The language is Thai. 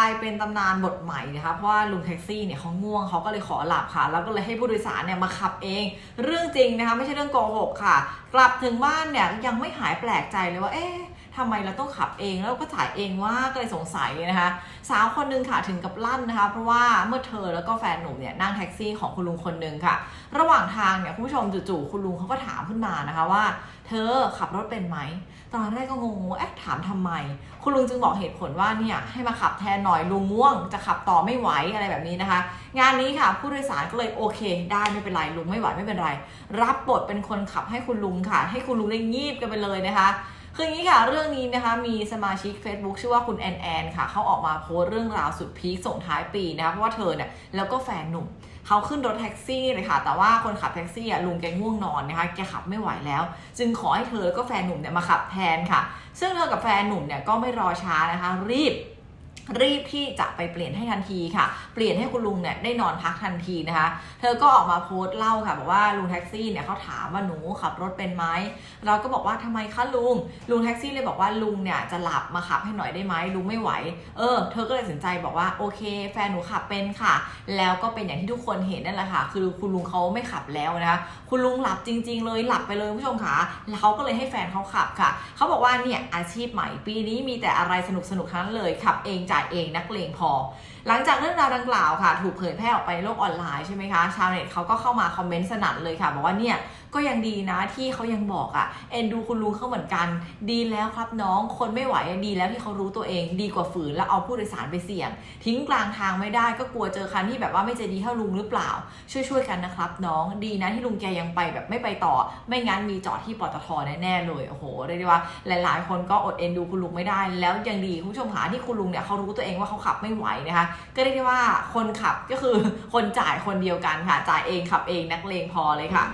ลายเป็นตำนานบทใหม่นะคะ เพราะว่าลุงแท็กซี่เนี่ยเขาง่วงเขาก็เลยขอหลับค่ะ แล้วก็เลยให้ผู้โดยสารเนี่ยมาขับเอง เรื่องจริงนะคะ ไม่ใช่เรื่องโกหกค่ะ กลับถึงบ้านเนี่ยยังไม่หายแปลกใจเลยว่า เอ๊ะทำไมเราต้องขับเองแล้วก็จ่ายเองว่าก็เลยสงสัยนะคะสาวคนหนึ่งค่ะถึงกับลั่นนะคะ เพราะว่าเมื่อเธอแล้วก็แฟนหนุ่มเนี่ยนั่งแท็กซี่ของคุณลุงคนหนึ่งค่ะ ระหว่างทางเนี่ยคุณผู้ชมจู่ๆคุณลุงเขาก็ถามขึ้นมานะคะว่า เธอขับรถเป็นไหมตอนแรกก็งงๆเอ๊ะถามทำไม คุณลุงจึงบอกเหตุผลว่าเนี่ยให้มาขับแทนหน่อยลุงง่วง จะขับต่อไม่ไหวอะไรแบบนี้นะคะ งานนี้ค่ะ ผู้โดยสารก็เลยโอเค ได้ไม่เป็นไรลุงไม่ไหวไม่เป็นไร รับบทเป็นคนขับให้คุณลุงค่ะ ให้คุณลุงได้งีบกันไปเลยนะคะ คืออย่างนี้ค่ะ เรื่องนี้นะคะมีสมาชิก Facebook ชื่อว่าคุณแอนแอนค่ะเขาออกมาโพสต์เรื่องราวสุดพีคส่งท้ายปีนะคะเพราะว่าเธอเนี่ยแล้วก็แฟนหนุ่มเขาขึ้นรถแท็กซี่เลยค่ะ แต่ว่าคนขับแท็กซี่อะลุงแกง่วงนอนนะคะแกขับไม่ไหวแล้ว จึงขอให้เธอแล้วก็แฟนหนุ่มเนี่ยมาขับแทนค่ะ ซึ่งเธอกับแฟนหนุ่มเนี่ยก็ไม่รอช้านะคะรีบ รีบที่จะไปเปลี่ยนให้ทันทีค่ะ เปลี่ยนให้คุณลุงเนี่ยได้นอนพักทันทีนะคะ เธอก็ออกมาโพสต์เล่าค่ะบอกว่าลุงแท็กซี่เนี่ยเขาถามว่าหนูขับรถเป็นไหมเราก็บอกว่าทำไมคะลุง ลุงแท็กซี่เลยบอกว่าลุงเนี่ยจะหลับมาขับให้หน่อยได้ไหมลุงไม่ไหว เออ เธอก็เลยตัดสินใจบอกว่าโอเค แฟนหนูขับเป็นค่ะ แล้วก็เป็นอย่างที่ทุกคนเห็นนั่นแหละค่ะ คือคุณลุงเขาไม่ขับแล้วนะคะคุณลุงหลับจริง ๆ เลยหลับไปเลยคุณผู้ชมค่ะแล้วเขาก็เลยให้แฟนเขาขับค่ะเขาบอกว่าเนี่ยอาชีพใหม่ปีนี้มีแต่อะไรสนุกสนุกๆทั้งเลยขับเองจ่ายเองนักเลงพอ หลังจากเรื่องราวดังกล่าวค่ะ ถูกเผยแพร่ออกไปในโลกออนไลน์ใช่ไหมคะชาวเน็ตเขาก็เข้ามาคอมเมนต์สนั่นเลยค่ะ บอกว่าเนี่ยก็ยังดีนะที่เขายังบอกอะ่ะเอ็นดูคุณลุงเขาเหมือนกัน ดีแล้วครับน้องคนไม่ไหวดีแล้วที่เขารู้ตัวเองดีกว่าฝืนแล้วเอาผู้โดยสารไปเสี่ยง ทิ้งกลางทางไม่ได้ก็กลัวเจอคันที่แบบว่าไม่ใจดีเท่าลุงหรือเปล่า ช่วยๆกันนะครับน้องดีนะที่ลุงแกยังไปแบบไม่ไปต่อ ไม่งั้นมีจอดที่ปตทแน่ๆเลยโอ้โหเรียกได้ว่า หลายๆ คนก็อดเอ็นดูคุณลุงไม่ได้ แล้วยังดีคุณผู้ชมหาที่คุณลุงเนี่ยเขารู้ตัวเองว่าเขาขับไม่ไหวนะคะ ก็เรียกได้ว่าคนขับก็คือคนจ่ายคนเดียวกันค่ะ จ่ายเองขับเองนักเลงพอเลยค่ะ